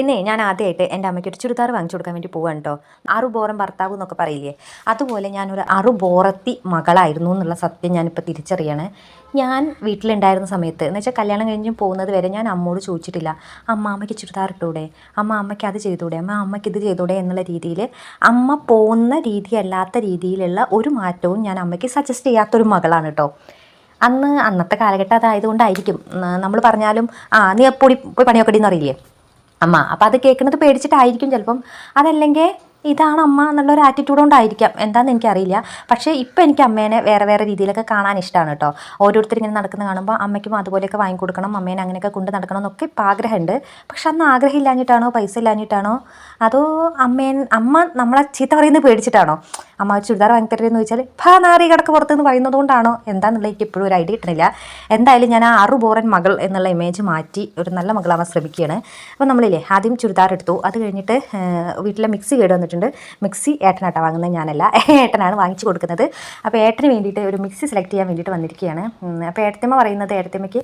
ഇന്നേ ഞാൻ ആദ്യമായിട്ട് എന്റെ അമ്മയ്ക്ക് ഒരു ചുരിദാർ വാങ്ങിച്ചു കൊടുക്കാൻ വേണ്ടി പോവാണ് കേട്ടോ അറുബോറൻ ഭർത്താവ് എന്നൊക്കെ പറയില്ലേ? അതുപോലെ ഞാനൊരു അറുബോറത്തി മകളായിരുന്നു എന്നുള്ള സത്യം ഞാനിപ്പോൾ തിരിച്ചറിയണേ. ഞാൻ വീട്ടിലുണ്ടായിരുന്ന സമയത്ത് എന്ന് വെച്ചാൽ കല്യാണം കഴിഞ്ഞ് പോകുന്നത് വരെ ഞാൻ അമ്മോട് ചോദിച്ചിട്ടില്ല അമ്മ അമ്മയ്ക്ക് ചുരിദാർ ഇട്ടൂടെ? അമ്മ അമ്മയ്ക്ക് അത് ചെയ്തൂടെ? അമ്മ അമ്മയ്ക്ക് ഇത് ചെയ്തൂടെ? എന്നുള്ള രീതിയിൽ അമ്മ പോകുന്ന രീതിയല്ലാത്ത രീതിയിലുള്ള ഒരു മാറ്റവും ഞാൻ അമ്മയ്ക്ക് സജസ്റ്റ് ചെയ്യാത്തൊരു മകളാണ് കേട്ടോ അന്ന് അന്നത്തെ കാലഘട്ടം അതായതുകൊണ്ടായിരിക്കും നമ്മൾ പറഞ്ഞാലും ആ നീ പൊടി പോയി പണിയൊക്കെ അറിയില്ലേ? അമ്മ അപ്പോൾ അത് കേൾക്കുന്നത് പേടിച്ചിട്ടായിരിക്കും ചിലപ്പം. അതല്ലെങ്കിൽ ഇതാണ് അമ്മ എന്നുള്ള ഒരു ആറ്റിറ്റ്യൂഡ് കൊണ്ടായിരിക്കാം. എന്താണെന്ന് എനിക്കറിയില്ല. പക്ഷേ ഇപ്പം എനിക്ക് അമ്മേനെ വേറെ വേറെ രീതിയിലൊക്കെ കാണാൻ ഇഷ്ടമാണ് കേട്ടോ. ഓരോരുത്തർ ഇങ്ങനെ നടക്കുന്ന കാണുമ്പോൾ അമ്മയ്ക്കും അതുപോലെയൊക്കെ വാങ്ങിക്കൊടുക്കണം അമ്മേനെ അങ്ങനെയൊക്കെ കൊണ്ട് നടക്കണം എന്നൊക്കെ ഇപ്പം ആഗ്രഹമുണ്ട്. പക്ഷെ അന്ന് ആഗ്രഹം ഇല്ലാഞ്ഞിട്ടാണോ പൈസ ഇല്ലാഞ്ഞിട്ടാണോ? അതോ അമ്മേൻ അമ്മ നമ്മളെ ചീത്ത പറയുന്നത് പേടിച്ചിട്ടാണോ? അമ്മ ചുരിദാർ തരുമെന്ന് ചോദിച്ചാൽ ഭാ നാറി കിടക്ക് പുറത്തുനിന്ന് പറയുന്നത് കൊണ്ടാണോ എന്താണെന്നുള്ള എനിക്ക് ഇപ്പോഴും ഒരു ഐഡിയ കിട്ടണില്ല. എന്തായാലും ഞാൻ ആ അറു ബോറൻ മകൾ എന്നുള്ള ഇമേജ് മാറ്റി ഒരു നല്ല മകളാവാൻ ശ്രമിക്കുകയാണ്. അപ്പോൾ നമ്മളില്ലേ ആദ്യം ചുരിദാർ എടുത്തു. അത് കഴിഞ്ഞിട്ട് വീട്ടിലെ മിക്സി കേട് വന്നിട്ടുണ്ട്. മിക്സി ഏട്ടനാട്ടാ വാങ്ങുന്നത് ഞാനല്ല. ഏട്ടനാണ് വാങ്ങിച്ചു കൊടുക്കുന്നത്. അപ്പോൾ ഏട്ടന് വേണ്ടിയിട്ട് ഒരു മിക്സി സെലക്ട് ചെയ്യാൻ വേണ്ടിയിട്ട് വന്നിരിക്കുകയാണ്. അപ്പോൾ ഏട്ടത്തിമ്മ പറയുന്നത് ഏട്ടത്തിമ്മയ്ക്ക്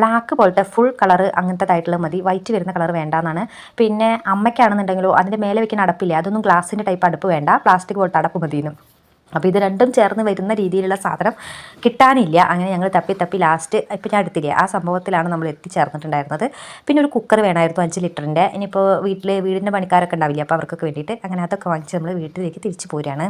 ബ്ലാക്ക് പോലത്തെ ഫുൾ കളർ അങ്ങനത്തേതായിട്ടുള്ള മതി. വൈറ്റ് വരുന്ന കളർ വേണ്ടാന്നാണ്. പിന്നെ അമ്മയ്ക്കാണെന്നുണ്ടെങ്കിലോ അതിന്റെ മേലെ വെക്കുന്ന അടപ്പില്ലേ അതൊന്നും ഗ്ലാസിന്റെ ടൈപ്പ് അടുപ്പ് വേണ്ട. പ്ലാസ്റ്റിക് പോലത്തെ അടപ്പ് മതിയെന്നും അപ്പോൾ ഇത് രണ്ടും ചേർന്ന് വരുന്ന രീതിയിലുള്ള സാധനം കിട്ടാനില്ല. അങ്ങനെ ഞങ്ങൾ തപ്പി തപ്പി ലാസ്റ്റ് ഇപ്പം ഞാൻ എടുത്തില്ലേ ആ സംഭവത്തിലാണ് നമ്മൾ എത്തിച്ചേർന്നിട്ടുണ്ടായിരുന്നത് പിന്നെ ഒരു കുക്കർ വേണമായിരുന്നു അഞ്ച് ലിറ്ററിന്റെ ഇനിയിപ്പോൾ വീട്ടിൽ വീടിന്റെ പണിക്കാരൊക്കെ ഉണ്ടാവില്ല അപ്പോൾ അവർക്കൊക്കെ വേണ്ടിയിട്ട് അങ്ങനെ അതൊക്കെ വാങ്ങിച്ച് നമ്മൾ വീട്ടിലേക്ക് തിരിച്ചു പോരുകയാണ്